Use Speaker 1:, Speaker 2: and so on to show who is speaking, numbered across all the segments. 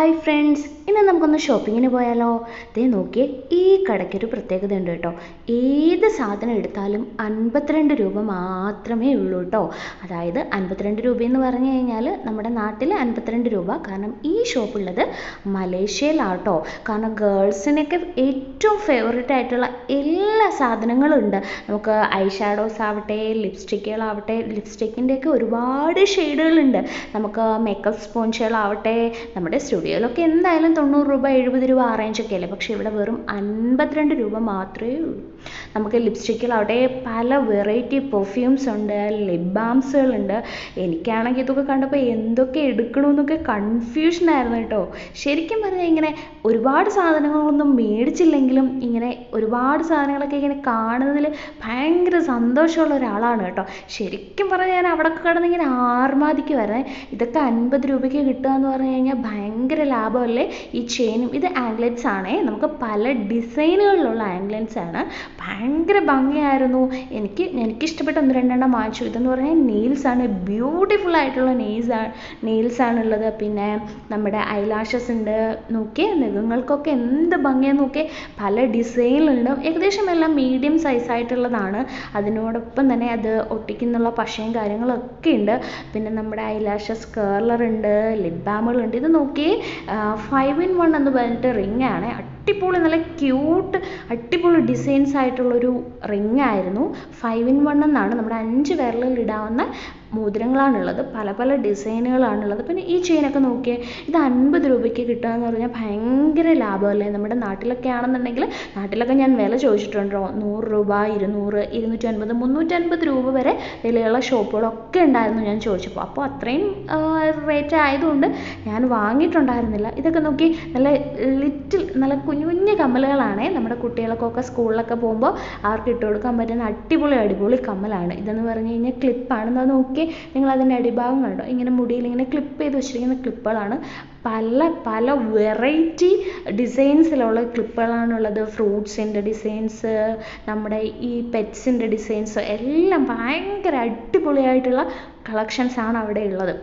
Speaker 1: Hi friends ഇന്ന് നമുക്കൊന്ന് ഷോപ്പിങ്ങിന് പോയാലോ? ദേ നോക്കിയേ ഈ കടയ്ക്കൊരു പ്രത്യേകത ഉണ്ട് കേട്ടോ. ഏത് സാധനം എടുത്താലും അൻപത്തിരണ്ട് രൂപ മാത്രമേ ഉള്ളൂ കേട്ടോ. അതായത് അൻപത്തിരണ്ട് രൂപയെന്ന് പറഞ്ഞു കഴിഞ്ഞാൽ നമ്മുടെ നാട്ടിൽ അൻപത്തിരണ്ട് രൂപ. കാരണം ഈ ഷോപ്പുള്ളത് മലേഷ്യയിലാട്ടോ. കാരണം ഗേൾസിനൊക്കെ ഏറ്റവും ഫേവറേറ്റ് ആയിട്ടുള്ള എല്ലാ സാധനങ്ങളും ഉണ്ട്. നമുക്ക് ഐ ഷാഡോസ് ആവട്ടെ ലിപ്സ്റ്റിക്കുകളാവട്ടെ ലിപ്സ്റ്റിക്കിന്റെയൊക്കെ ഒരുപാട് ഷെയ്ഡുകളുണ്ട് നമുക്ക് മേക്കപ്പ് സ്പോഞ്ചുകളാവട്ടെ നമ്മുടെ സ്റ്റുഡിയോയിലൊക്കെ എന്തായാലും തൊണ്ണൂറ് രൂപ എഴുപത് രൂപ ആ റേഞ്ചൊക്കെ അല്ലേ പക്ഷേ ഇവിടെ വെറും അൻപത്തിരണ്ട് രൂപ മാത്രമേ ഉള്ളൂ. നമുക്ക് ലിപ്സ്റ്റിക്കിലാവട്ടെ പല വെറൈറ്റി പെർഫ്യൂംസ് ഉണ്ട് ലിപ് ബാംസുകളുണ്ട് എനിക്കാണെങ്കിൽ ഇതൊക്കെ കണ്ടപ്പോൾ എന്തൊക്കെ എടുക്കണമെന്നൊക്കെ കൺഫ്യൂഷൻ ആയിരുന്നു കേട്ടോ. ശരിക്കും പറഞ്ഞാൽ ഇങ്ങനെ ഒരുപാട് സാധനങ്ങളൊന്നും മേടിച്ചില്ലെങ്കിലും ഇങ്ങനെ ഒരുപാട് സാധനങ്ങളൊക്കെ ഇങ്ങനെ കാണുന്നതിൽ ഭയങ്കര സന്തോഷമുള്ള ഒരാളാണ് കേട്ടോ. ശരിക്കും പറഞ്ഞാൽ ഞാൻ അവിടെ കിടന്ന് ഇങ്ങനെ ആർമാദിക്കുമായിരുന്നേ ഇതൊക്കെ അൻപത് രൂപയ്ക്ക് കിട്ടുക എന്ന് പറഞ്ഞു കഴിഞ്ഞാൽ ഭയങ്കര ലാഭമല്ലേ? ഈ ചെയിനും ഇത് ആംഗ്ലറ്റ്സ് ആണേ. നമുക്ക് പല ഡിസൈനുകളിലുള്ള ആംഗ്ലറ്റ്സ് ആണ്. ഭയങ്കര ഭംഗിയായിരുന്നു. എനിക്ക് എനിക്കിഷ്ടപ്പെട്ട ഒന്ന് രണ്ടെണ്ണം വാങ്ങിച്ചു. ഇതെന്ന് പറഞ്ഞാൽ നെയിൽസ് ആണ്. ബ്യൂട്ടിഫുൾ ആയിട്ടുള്ള നെയിൽസ് ആണ് നെയിൽസ് ആണുള്ളത്. പിന്നെ നമ്മുടെ ഐലാഷസ് ഉണ്ട്. നോക്കിയേ നഖങ്ങൾക്കൊക്കെ എന്ത് ഭംഗിയാന്ന് നോക്കിയേ. പല ഡിസൈനിലുണ്ട് ഏകദേശം എല്ലാം മീഡിയം സൈസ് ആയിട്ടുള്ളതാണ്. അതിനോടൊപ്പം തന്നെ അത് ഒട്ടിക്കുന്നുള്ള പശയും കാര്യങ്ങളൊക്കെ ഉണ്ട്. പിന്നെ നമ്മുടെ ഐലാഷസ് കേർലർ ഉണ്ട് ലിപ് ഇത് നോക്കിയേ ഫൈവ് ഇൻ വൺ എന്ന് പറഞ്ഞിട്ട് റിംഗ് ആണ്. അടിപൊളി നല്ല ക്യൂട്ട് അടിപൊളി ഡിസൈൻസ് ആയിട്ടുള്ളൊരു റിംഗ് ആയിരുന്നു. ഫൈവ് ഇൻ വൺ എന്നാണ് നമ്മുടെ അഞ്ച് വിരലിൽ ഇടാവുന്ന മോതിരങ്ങളാണുള്ളത് പല പല ഡിസൈനുകളാണുള്ളത്. പിന്നെ ഈ ചെയിനൊക്കെ നോക്കിയേ ഇത് അൻപത് രൂപയ്ക്ക് കിട്ടുക എന്ന് പറഞ്ഞാൽ ഭയങ്കര ലാഭമല്ലേ നമ്മുടെ നാട്ടിലൊക്കെ ആണെന്നുണ്ടെങ്കിൽ നാട്ടിലൊക്കെ ഞാൻ വില ചോദിച്ചിട്ടുണ്ടോ നൂറ് രൂപ ഇരുന്നൂറ് ഇരുന്നൂറ്റി അൻപത് മുന്നൂറ്റി അൻപത് രൂപ വരെ വിലയുള്ള ഷോപ്പുകളൊക്കെ ഉണ്ടായിരുന്നു ഞാൻ ചോദിച്ചപ്പോൾ. അപ്പോൾ അത്രയും റേറ്റ് ആയതുകൊണ്ട് ഞാൻ വാങ്ങിയിട്ടുണ്ടായിരുന്നില്ല. ഇതൊക്കെ നോക്കി നല്ല ലിറ്റിൽ നല്ല കുഞ്ഞു കുഞ്ഞു കമ്മലുകളാണ്. നമ്മുടെ കുട്ടികൾക്കൊക്കെ സ്കൂളിലൊക്കെ പോകുമ്പോൾ അവർക്ക് ഇട്ട് കൊടുക്കാൻ പറ്റുന്ന അടിപൊളി അടിപൊളി കമ്മലാണ്. ഇതെന്ന് പറഞ്ഞു കഴിഞ്ഞാൽ ക്ലിപ്പാണ് അത് നോക്കി നിങ്ങൾ അതിന്റെ അടിഭാഗം കണ്ടോ? ഇങ്ങനെ മുടിയിൽ ഇങ്ങനെ ക്ലിപ്പ് ചെയ്ത് വെച്ചിരിക്കുന്ന ക്ലിപ്പുകളാണ് പല പല വെറൈറ്റി ഡിസൈൻസിലുള്ള ക്ലിപ്പുകളാണുള്ളത് ഫ്രൂട്ട്സിന്റെ ഡിസൈൻസ് നമ്മുടെ ഈ പെറ്റ്സിന്റെ ഡിസൈൻസ് എല്ലാം ഭയങ്കര അടിപൊളിയായിട്ടുള്ള കളക്ഷൻസ് ആണ് അവിടെ ഉള്ളത്.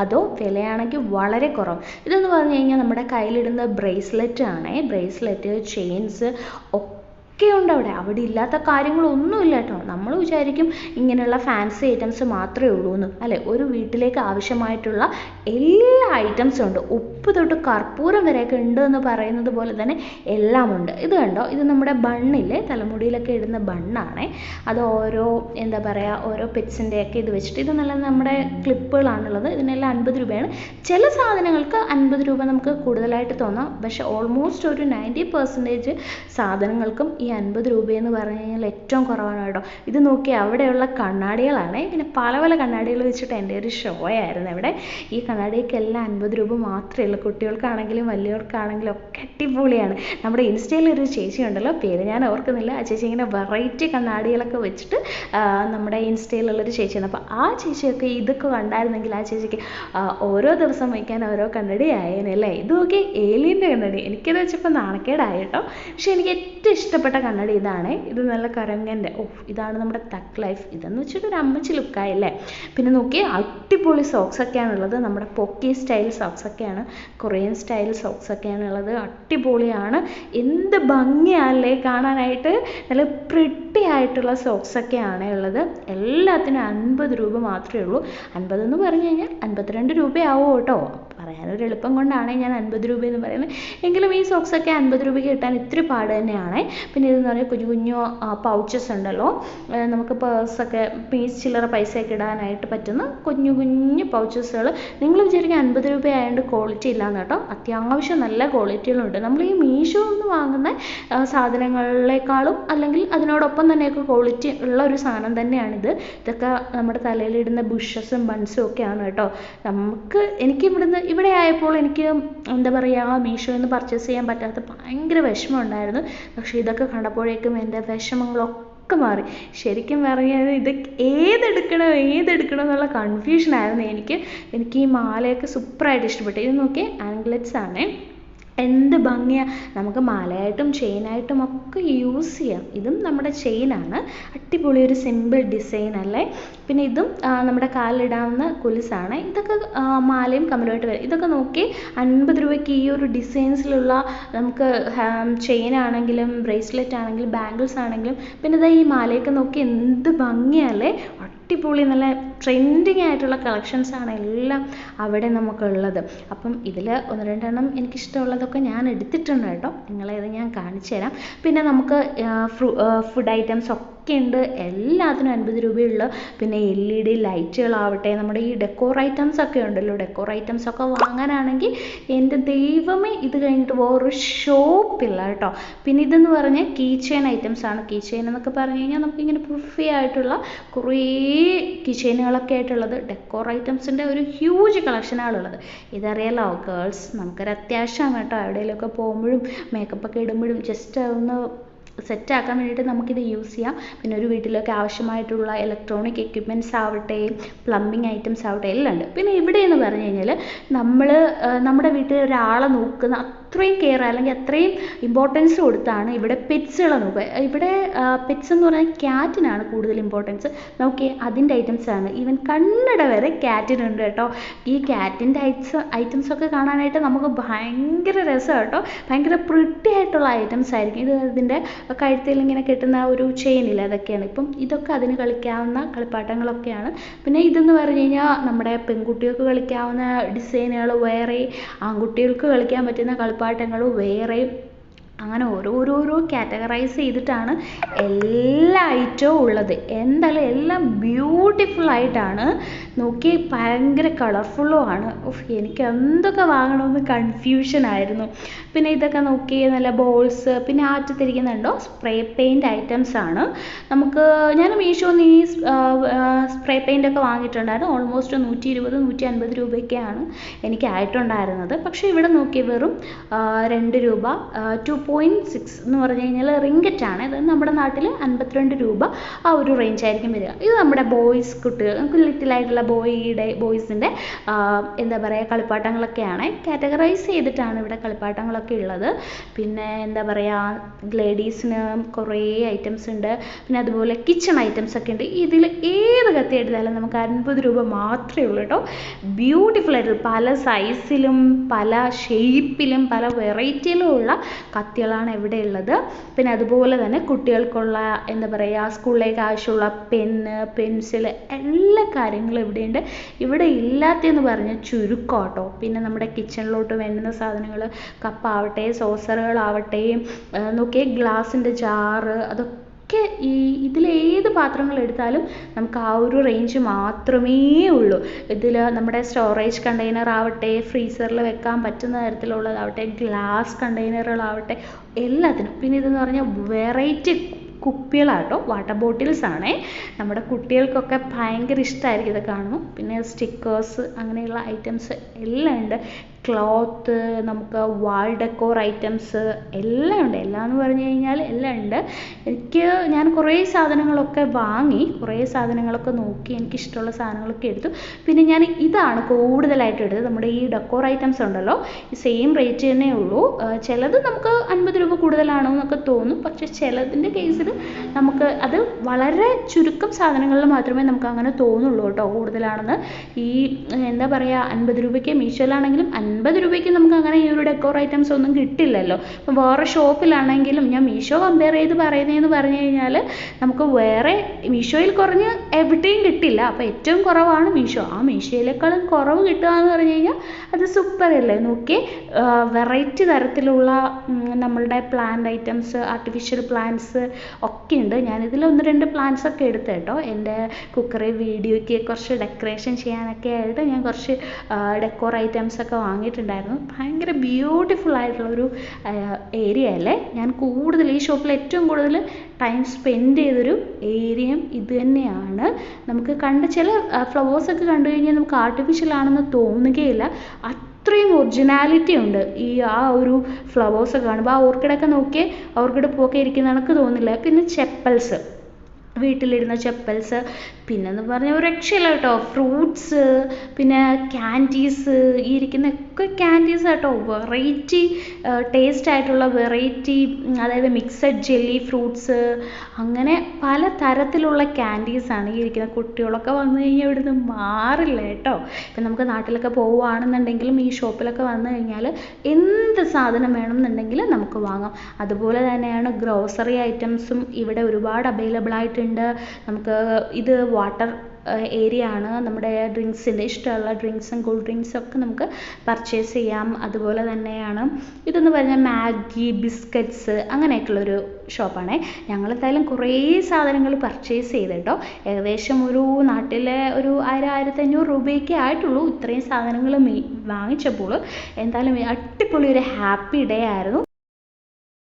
Speaker 1: അതോ വിലയാണെങ്കിൽ വളരെ കുറവ്. ഇതെന്ന് പറഞ്ഞു കഴിഞ്ഞാൽ നമ്മുടെ കയ്യിലിടുന്ന ബ്രേസ്ലെറ്റ് ആണേ. ബ്രേസ്ലെറ്റ് ചെയിൻസ് ഒക്കെ ഉണ്ട് അവിടെ അവിടെ ഇല്ലാത്ത കാര്യങ്ങളൊന്നുമില്ല കേട്ടോ നമ്മൾ വിചാരിക്കും ഇങ്ങനെയുള്ള ഫാൻസി ഐറ്റംസ് മാത്രമേ ഉള്ളൂ എന്ന് അല്ലേ? ഒരു വീട്ടിലേക്ക് ആവശ്യമായിട്ടുള്ള എല്ലാ ഐറ്റംസും ഉണ്ട്. ഉപ്പ് തൊട്ട് കർപ്പൂരം വരെയൊക്കെ ഉണ്ട് എന്ന് പറയുന്നത് പോലെ തന്നെ എല്ലാം ഉണ്ട് ഇത് കണ്ടോ? ഇത് നമ്മുടെ ബണ്ണില്ലേ? തലമുടിയിലൊക്കെ ഇടുന്ന ബണ്ണാണേ. അത് ഓരോ എന്താ പറയുക ഓരോ പെറ്റ്സിന്റെയൊക്കെ ഇത് വെച്ചിട്ട് ഇത് നല്ല നമ്മുടെ ക്ലിപ്പുകളാണുള്ളത് ഇതിനെല്ലാം അൻപത് രൂപയാണ്. ചില സാധനങ്ങൾക്ക് അൻപത് രൂപ നമുക്ക് കൂടുതലായിട്ട് തോന്നാം. പക്ഷേ ഓൾമോസ്റ്റ് ഒരു നയന്റി പെർസെന്റേജ് സാധനങ്ങൾക്കും ഈ അൻപത് രൂപയെന്ന് പറഞ്ഞു കഴിഞ്ഞാൽ ഏറ്റവും കുറവാണ് കേട്ടോ. ഇത് നോക്കിയേ അവിടെയുള്ള കണ്ണാടികളാണ്. പിന്നെ പല പല കണ്ണാടികൾ വെച്ചിട്ട് എന്റെ ഒരു ഷോ ആയിരുന്നു അവിടെ ഈ കണ്ണാടിക്കെല്ലാം അൻപത് രൂപ മാത്രമേ ഉള്ളൂ. കുട്ടികൾക്കാണെങ്കിലും വലിയവർക്കാണെങ്കിലും ഒക്കെ അടിപൊളിയാണ്. നമ്മുടെ ഇൻസ്റ്റയിൽ ഒരു ചേച്ചി ഉണ്ടല്ലോ പേര് ഞാൻ ഓർക്കുന്നില്ല. ആ ചേച്ചി ഇങ്ങനെ വെറൈറ്റി കണ്ണാടികളൊക്കെ വെച്ചിട്ട് നമ്മുടെ ഇൻസ്റ്റയിലുള്ളൊരു ചേച്ചിയാണ്. അപ്പോൾ ആ ചേച്ചിയൊക്കെ ഇതൊക്കെ കണ്ടായിരുന്നെങ്കിൽ ആ ചേച്ചിക്ക് ഓരോ ദിവസം വയ്ക്കാൻ ഓരോ കണ്ണടി ആയേനല്ലേ ഇത് നോക്കി ഏലിയന്റെ കണ്ണടി. എനിക്കത് വെച്ചപ്പോൾ നാണക്കേടായി കേട്ടോ. പക്ഷെ എനിക്ക് ഏറ്റവും ഇഷ്ടപ്പെട്ട കണ്ണടി ഇതാണ്. ഇത് നല്ല കരങ്ങന്റെ ഓ ഇതാണ് നമ്മുടെ തക്ക് ലൈഫ് ഇതെന്ന് വെച്ചിട്ട് ഒരു അമ്മച്ചി ലുക്കായല്ലേ പിന്നെ നോക്കി അടിപൊളി സോക്സ് ഒക്കെയാണുള്ളത് നമ്മുടെ പൊക്കി സ്റ്റൈൽ സോക്സ് ഒക്കെയാണ് കൊറിയൻ സ്റ്റൈൽ സോക്സ് ഒക്കെയാണുള്ളത് അടിപൊളിയാണ്. എന്ത് ഭംഗിയാണല്ലേ കാണാനായിട്ട് നല്ല പ്രിട്ടി ആയിട്ടുള്ള സോക്സ് ഒക്കെയാണ് ഉള്ളത്. എല്ലാത്തിനും അൻപത് രൂപ മാത്രമേ ഉള്ളൂ. അൻപത് എന്ന് പറഞ്ഞു കഴിഞ്ഞാൽ അൻപത്തിരണ്ട് രൂപയാവും കേട്ടോ. പറയാനൊരു എളുപ്പം കൊണ്ടാണ് ഞാൻ അൻപത് രൂപ എന്ന് പറയുന്നത്. എങ്കിലും ഈ സോക്സ് ഒക്കെ അൻപത് രൂപയ്ക്ക് കിട്ടാൻ ഇത്തിരി പാട് തന്നെയാണ്. പിന്നെ ഇതെന്ന് പറഞ്ഞാൽ കുഞ്ഞു കുഞ്ഞു പൗച്ചസ് ഉണ്ടല്ലോ. നമുക്ക് പേഴ്സൊക്കെ പീസ് ചില്ലറ പൈസയൊക്കെ ഇടാനായിട്ട് പറ്റുന്ന കുഞ്ഞു കുഞ്ഞു പൗച്ചസുകൾ നിങ്ങൾ വിചാരിക്കുക അൻപത് രൂപ ആയതുകൊണ്ട് ക്വാളിറ്റി ഇല്ലാന്ന് കേട്ടോ. അത്യാവശ്യം നല്ല ക്വാളിറ്റികളുണ്ട് നമ്മൾ ഈ മീഷോ നിന്ന് വാങ്ങുന്ന സാധനങ്ങളെക്കാളും അല്ലെങ്കിൽ അതിനോടൊപ്പം തന്നെയൊക്കെ ക്വാളിറ്റി ഉള്ള ഒരു സാധനം തന്നെയാണിത്. ഇതൊക്കെ നമ്മുടെ തലയിലിടുന്ന ബുഷസും ബൺസും ഒക്കെയാണ് കേട്ടോ. നമുക്ക് എനിക്ക് ഇവിടുന്ന് ഇവിടെ ആയപ്പോൾ എനിക്ക് എന്താ പറയുക മീഷോയിൽ നിന്ന് പർച്ചേസ് ചെയ്യാൻ പറ്റാത്ത ഭയങ്കര വിഷമം ഉണ്ടായിരുന്നു പക്ഷേ ഇതൊക്കെ കണ്ടപ്പോഴേക്കും എന്റെ വിഷമങ്ങളൊക്കെ ഒക്കെ മാറി. ശരിക്കും പറഞ്ഞാൽ ഇത് ഏതെടുക്കണം ഏതെടുക്കണോ എന്നുള്ള കൺഫ്യൂഷൻ ആയിരുന്നു എനിക്ക്. എനിക്ക് ഈ മാലയൊക്കെ സൂപ്പറായിട്ട് ഇഷ്ടപ്പെട്ടു. ഇത് നോക്കിയേ ആംഗ്ലറ്റ്സ് ആണ്. എന്ത് ഭംഗിയാണ് നമുക്ക് മാലയായിട്ടും ചെയിനായിട്ടും ഒക്കെ യൂസ് ചെയ്യാം. ഇതും നമ്മുടെ ചെയിനാണ്. അടിപൊളി ഒരു സിമ്പിൾ ഡിസൈൻ അല്ലേ? പിന്നെ ഇതും നമ്മുടെ കാലിലിടാവുന്ന കുലിസാണ്. ഇതൊക്കെ മാലയും കമ്മലുമായിട്ട് വരും. ഇതൊക്കെ നോക്കി അൻപത് രൂപയ്ക്ക് ഈ ഒരു ഡിസൈൻസിലുള്ള നമുക്ക് ചെയിൻ ആണെങ്കിലും ബ്രേസ്ലെറ്റ് ആണെങ്കിലും ബാംഗിൾസ് ആണെങ്കിലും പിന്നെ ഇതാ ഈ മാലയൊക്കെ നോക്കി എന്ത് ഭംഗിയല്ലേ അടിപൊളി നല്ല ട്രെൻഡിങ് ആയിട്ടുള്ള കളക്ഷൻസ് ആണ് എല്ലാം അവിടെ നമുക്കുള്ളത്. അപ്പം ഇതിൽ ഒന്ന് രണ്ടെണ്ണം എനിക്കിഷ്ടമുള്ളതൊക്കെ ഞാൻ എടുത്തിട്ടുണ്ട് കേട്ടോ. നിങ്ങളെ ഇത് ഞാൻ കാണിച്ചു തരാം. പിന്നെ നമുക്ക് ഫുഡ് ഐറ്റംസ് ഒക്കെ ഉണ്ട്. എല്ലാത്തിനും അൻപത് രൂപയുള്ള. പിന്നെ എൽ ഇ ഡി ലൈറ്റുകളാവട്ടെ നമ്മുടെ ഈ ഡെക്കോർ ഐറ്റംസ് ഒക്കെ ഉണ്ടല്ലോ. ഡെക്കോർ ഐറ്റംസ് ഒക്കെ വാങ്ങാനാണെങ്കിൽ എന്റെ ദൈവമേ ഇത് കഴിഞ്ഞിട്ട് വേറൊരു ഷോപ്പില്ല കേട്ടോ. പിന്നെ ഇതെന്ന് പറഞ്ഞാൽ കീ ചെയിൻ ഐറ്റംസ് ആണ്. കീ ചെയിൻ എന്നൊക്കെ പറഞ്ഞു കഴിഞ്ഞാൽ നമുക്കിങ്ങനെ പുഫി ആയിട്ടുള്ള കുറേ കീ ചെയിനുകളൊക്കെ ആയിട്ടുള്ളത് ഡെക്കോർ ഐറ്റംസിന്റെ ഒരു ഹ്യൂജ് കളക്ഷനാണുള്ളത് ഇതറിയാലോ ഗേൾസ് നമുക്കൊരു അത്യാവശ്യമാണ് കേട്ടോ. എവിടെയെങ്കിലുമൊക്കെ പോകുമ്പോഴും മേക്കപ്പ് ഒക്കെ ഇടുമ്പോഴും ജസ്റ്റ് ഒന്ന് സെറ്റ് ആക്കാൻ വേണ്ടിയിട്ട് നമുക്കിത് യൂസ് ചെയ്യാം. പിന്നെ ഒരു വീട്ടിലൊക്കെ ആവശ്യമായിട്ടുള്ള ഇലക്ട്രോണിക് എക്യുപ്മെന്റ്സ് ആവട്ടെ പ്ലംബിങ് ഐറ്റംസ് ആവട്ടെ എല്ലാം ഉണ്ട്. പിന്നെ ഇവിടെ എന്ന് പറഞ്ഞു കഴിഞ്ഞാൽ നമ്മൾ നമ്മുടെ വീട്ടിൽ ഒരാളെ നോക്കുന്ന അത്രയും കെയർ അല്ലെങ്കിൽ അത്രയും ഇമ്പോർട്ടൻസ് കൊടുത്താണ് ഇവിടെ പെറ്റ്സുകളെ നോക്കുക. ഇവിടെ പെറ്റ്സ് എന്ന് പറഞ്ഞാൽ ക്യാറ്റിനാണ് കൂടുതൽ ഇമ്പോർട്ടൻസ് നമുക്ക് അതിന്റെ ഐറ്റംസ് ആണ്. ഈവൻ കണ്ണട വരെ ക്യാറ്റിനുണ്ട് കേട്ടോ. ഈ ക്യാറ്റിന്റെ ഐറ്റ്സ് ഐറ്റംസ് ഒക്കെ കാണാനായിട്ട് നമുക്ക് ഭയങ്കര രസമാണ് കേട്ടോ. ഭയങ്കര പ്രിട്ടി ആയിട്ടുള്ള ഐറ്റംസ് ആയിരിക്കും. ഇത് ഇതിന്റെ കഴുത്തിൽ ഇങ്ങനെ കിട്ടുന്ന ഒരു ചെയിനില്ല അതൊക്കെയാണ്. ഇപ്പം ഇതൊക്കെ അതിന് കളിക്കാവുന്ന കളിപ്പാട്ടങ്ങളൊക്കെയാണ്. പിന്നെ ഇതെന്ന് പറഞ്ഞു കഴിഞ്ഞാൽ നമ്മുടെ പെൺകുട്ടികൾക്ക് കളിക്കാവുന്ന ഡിസൈനുകൾ വേറെ ആൺകുട്ടികൾക്ക് കളിക്കാൻ പറ്റുന്ന കളിപ്പാട്ടങ്ങൾ വേറെ അങ്ങനെ ഓരോരോരോ കാറ്റഗറൈസ് ചെയ്തിട്ടാണ് എല്ലാ ഐറ്റവും ഉള്ളത്. എന്തായാലും എല്ലാം ബ്യൂട്ടിഫുൾ ആയിട്ടാണ്. നോക്കി ഭയങ്കര കളർഫുള്ളും ആണ്. എനിക്ക് എന്തൊക്കെ വാങ്ങണമെന്ന് കൺഫ്യൂഷൻ ആയിരുന്നു. പിന്നെ ഇതൊക്കെ നോക്കി നല്ല ബോൾസ് പിന്നെ ആറ്റത്തിരിക്കുന്നുണ്ടോ? സ്പ്രേ പെയിന്റ് ഐറ്റംസ് ആണ്. നമുക്ക് ഞാൻ മീഷോന്ന് ഈ സ്പ്രേ പെയിന്റ് ഒക്കെ വാങ്ങിയിട്ടുണ്ടായിരുന്നു. ഓൾമോസ്റ്റ് നൂറ്റി ഇരുപത് നൂറ്റി അൻപത് രൂപയൊക്കെയാണ് എനിക്ക് ആയിട്ടുണ്ടായിരുന്നത്. പക്ഷേ ഇവിടെ നോക്കി വെറും രണ്ട് രൂപ ടു പോയിന്റ് സിക്സ് എന്ന് പറഞ്ഞു കഴിഞ്ഞാൽ റിങ്കറ്റ് ആണ്. ഇത് നമ്മുടെ നാട്ടിൽ അൻപത്തിരണ്ട് രൂപ ആ ഒരു റേഞ്ച് ആയിരിക്കും വരിക. ഇത് നമ്മുടെ ബോയ്സ് കുട്ടികൾ ലിറ്റിലായിട്ടുള്ള ബോയിയുടെ ബോയ്സിന്റെ എന്താ പറയുക കളിപ്പാട്ടങ്ങളൊക്കെയാണ്. കാറ്റഗറൈസ് ചെയ്തിട്ടാണ് ഇവിടെ കളിപ്പാട്ടങ്ങളൊക്കെ ഉള്ളത്. പിന്നെ എന്താ പറയുക ലേഡീസിന് കുറേ ഐറ്റംസ് ഉണ്ട്. പിന്നെ അതുപോലെ കിച്ചൺ ഐറ്റംസ് ഒക്കെ ഉണ്ട്. ഇതിൽ ഏത് കത്തി എടുത്താലും നമുക്ക് അൻപത് രൂപ മാത്രമേ ഉള്ളൂ കേട്ടോ. ബ്യൂട്ടിഫുൾ ആയിട്ടുള്ള പല സൈസിലും പല ഷേപ്പിലും പല വെറൈറ്റിയിലും ഉള്ള കത്തികളാണ് ഇവിടെ ഉള്ളത് പിന്നെ അതുപോലെ തന്നെ കുട്ടികൾക്കുള്ള എന്താ പറയുക സ്കൂളിലേക്ക് ആവശ്യമുള്ള പെന്ന് പെൻസിൽ എല്ലാ കാര്യങ്ങളും ഇവിടെയുണ്ട്. ഇവിടെ ഇല്ലാത്തതെന്ന് പറഞ്ഞാൽ ചുരുക്കം കേട്ടോ പിന്നെ നമ്മുടെ കിച്ചണിലോട്ട് വേണ്ടുന്ന സാധനങ്ങൾ കപ്പാവട്ടെ സോസറുകളാവട്ടെ നോക്കിയേ ഗ്ലാസിന്റെ ജാറ് അതൊക്കെ ഒക്കെ ഈ ഇതിലേത് പാത്രങ്ങൾ എടുത്താലും നമുക്ക് ആ ഒരു റേഞ്ച് മാത്രമേ ഉള്ളൂ. ഇതിൽ നമ്മുടെ സ്റ്റോറേജ് കണ്ടെയ്നർ ആവട്ടെ ഫ്രീസറിൽ വെക്കാൻ പറ്റുന്ന തരത്തിലുള്ളതാവട്ടെ ഗ്ലാസ് കണ്ടെയ്നറുകളാവട്ടെ എല്ലാത്തിനും. പിന്നെ ഇതെന്ന് പറഞ്ഞാൽ വെറൈറ്റി കുപ്പികളാട്ടോ വാട്ടർ ബോട്ടിൽസ് ആണേ. നമ്മുടെ കുട്ടികൾക്കൊക്കെ ഭയങ്കര ഇഷ്ടമായിരിക്കും ഇത് കാണുമ്പോൾ. പിന്നെ സ്റ്റിക്കേഴ്സ് അങ്ങനെയുള്ള ഐറ്റംസ് എല്ലാം ഉണ്ട്. ക്ലോത്ത് നമുക്ക് വാൾ ഡെക്കോർ ഐറ്റംസ് എല്ലാം ഉണ്ട്. എല്ലാം എന്ന് പറഞ്ഞു കഴിഞ്ഞാൽ എല്ലാം ഉണ്ട്. എനിക്ക് ഞാൻ കുറേ സാധനങ്ങളൊക്കെ വാങ്ങി കുറേ സാധനങ്ങളൊക്കെ നോക്കി എനിക്ക് ഇഷ്ടമുള്ള സാധനങ്ങളൊക്കെ എടുത്തു. പിന്നെ ഞാൻ ഇതാണ് കൂടുതലായിട്ട് എടുത്തത്. നമ്മുടെ ഈ ഡെക്കോർ ഐറ്റംസ് ഉണ്ടല്ലോ സെയിം റേറ്റ് തന്നെ ഉള്ളൂ. ചിലത് നമുക്ക് അൻപത് രൂപ കൂടുതലാണോ എന്നൊക്കെ തോന്നും. പക്ഷെ ചിലതിന്റെ കേസിൽ നമുക്ക് അത് വളരെ ചുരുക്കം സാധനങ്ങളിൽ മാത്രമേ നമുക്ക് അങ്ങനെ തോന്നുള്ളൂ കേട്ടോ കൂടുതലാണെന്ന്. ഈ എന്താ പറയുക അൻപത് രൂപയ്ക്ക് മീഷോയിലാണെങ്കിലും അൻപത് രൂപയ്ക്ക് നമുക്ക് അങ്ങനെ ഈ ഒരു ഡെക്കോർ ഐറ്റംസ് ഒന്നും കിട്ടില്ലല്ലോ. അപ്പോൾ വേറെ ഷോപ്പിലാണെങ്കിലും ഞാൻ മീഷോ കമ്പയർ ചെയ്ത് പറയുന്നതെന്ന് പറഞ്ഞു കഴിഞ്ഞാൽ നമുക്ക് വേറെ മീഷോയിൽ കുറഞ്ഞ് എവിടെയും കിട്ടില്ല. അപ്പോൾ ഏറ്റവും കുറവാണ് മീഷോ. ആ മീഷോയിലേക്കാളും കുറവ് കിട്ടുക എന്ന് പറഞ്ഞു കഴിഞ്ഞാൽ അത് സൂപ്പർ അല്ലേ? നോക്കി വെറൈറ്റി തരത്തിലുള്ള നമ്മളുടെ പ്ലാന്റ് ഐറ്റംസ് ആർട്ടിഫിഷ്യൽ പ്ലാന്റ്സ് ഒക്കെ ഉണ്ട് ഞാനിതിൽ ഒന്ന് രണ്ട് പ്ലാന്റ്സ് ഒക്കെ എടുത്തു കേട്ടോ. എന്റെ കുക്കറി വീഡിയോയ്ക്ക് കുറച്ച് ഡെക്കറേഷൻ ചെയ്യാനൊക്കെ ആയിട്ട് ഞാൻ കുറച്ച് ഡെക്കോർ ഐറ്റംസ് ഒക്കെ വാങ്ങിയിട്ടുണ്ടായിരുന്നു. ഭയങ്കര ബ്യൂട്ടിഫുൾ ആയിട്ടുള്ള ഒരു ഏരിയ അല്ലേ? ഞാൻ കൂടുതൽ ഈ ഷോപ്പിൽ ഏറ്റവും കൂടുതൽ ടൈം സ്പെൻഡ് ചെയ്തൊരു ഏരിയയും ഇത് തന്നെയാണ്. നമുക്ക് കണ്ട ചില ഫ്ലവേഴ്സ് ഒക്കെ കണ്ടു കഴിഞ്ഞാൽ നമുക്ക് ആർട്ടിഫിഷ്യൽ ആണെന്ന് തോന്നുകയില്ല. അത്രയും ഒറിജിനാലിറ്റി ഉണ്ട് ഈ ആ ഒരു ഫ്ലവേഴ്സ് ഒക്കെ കാണുമ്പോൾ. ആ ഓർക്കിഡൊക്കെ നോക്കിയേ ഓർക്കിഡ് പൂവൊക്കെ ഇരിക്കുന്ന കണക്ക് തോന്നില്ല. പിന്നെ ചെപ്പൽസ്. വീട്ടിലിടുന്ന ചെപ്പൽസ് പിന്നെന്ന് പറഞ്ഞാൽ ഒരു രക്ഷയില്ല കേട്ടോ. ഫ്രൂട്ട്സ് പിന്നെ ക്യാൻഡീസ് ഈ ഇരിക്കുന്ന ഒക്കെ ക്യാൻഡീസ് കേട്ടോ വെറൈറ്റി ടേസ്റ്റ് ആയിട്ടുള്ള വെറൈറ്റി അതായത് മിക്സഡ് ജെല്ലി ഫ്രൂട്ട്സ് അങ്ങനെ പല തരത്തിലുള്ള ക്യാൻഡീസാണ് ഈ ഇരിക്കുന്ന കുട്ടികളൊക്കെ വന്നു കഴിഞ്ഞാൽ ഇവിടുന്ന് മാറില്ല കേട്ടോ. ഇപ്പം നമുക്ക് നാട്ടിലൊക്കെ പോവുകയാണെന്നുണ്ടെങ്കിലും ഈ ഷോപ്പിലൊക്കെ വന്നു കഴിഞ്ഞാൽ എന്ത് സാധനം വേണമെന്നുണ്ടെങ്കിൽ നമുക്ക് വാങ്ങാം. അതുപോലെ തന്നെയാണ് ഗ്രോസറി ഐറ്റംസും ഇവിടെ ഒരുപാട് അവൈലബിൾ ആയിട്ടുണ്ട്. നമുക്ക് ഇത് വാട്ടർ ഏരിയ ആണ്. നമ്മുടെ ഡ്രിങ്ക്സിന്റെ ഇഷ്ടമുള്ള ഡ്രിങ്ക്സും കൂൾ ഡ്രിങ്ക്സും ഒക്കെ നമുക്ക് പർച്ചേസ് ചെയ്യാം. അതുപോലെ തന്നെയാണ്. ഇതെന്ന് പറഞ്ഞാൽ മാഗി ബിസ്ക്കറ്റ്സ് അങ്ങനെയൊക്കെയുള്ളൊരു ഷോപ്പാണേ ഞങ്ങൾ എന്തായാലും കുറേ സാധനങ്ങൾ പർച്ചേസ് ചെയ്ത് കേട്ടോ ഏകദേശം ഒരു നാട്ടിലെ ഒരു ആയിരം ആയിരത്തഞ്ഞൂറ് രൂപയൊക്കെ ആയിട്ടുള്ളൂ ഇത്രയും സാധനങ്ങൾ വാങ്ങിച്ചപ്പോൾ. എന്തായാലും അടിപൊളി ഒരു ഹാപ്പി ഡേ ആയിരുന്നു.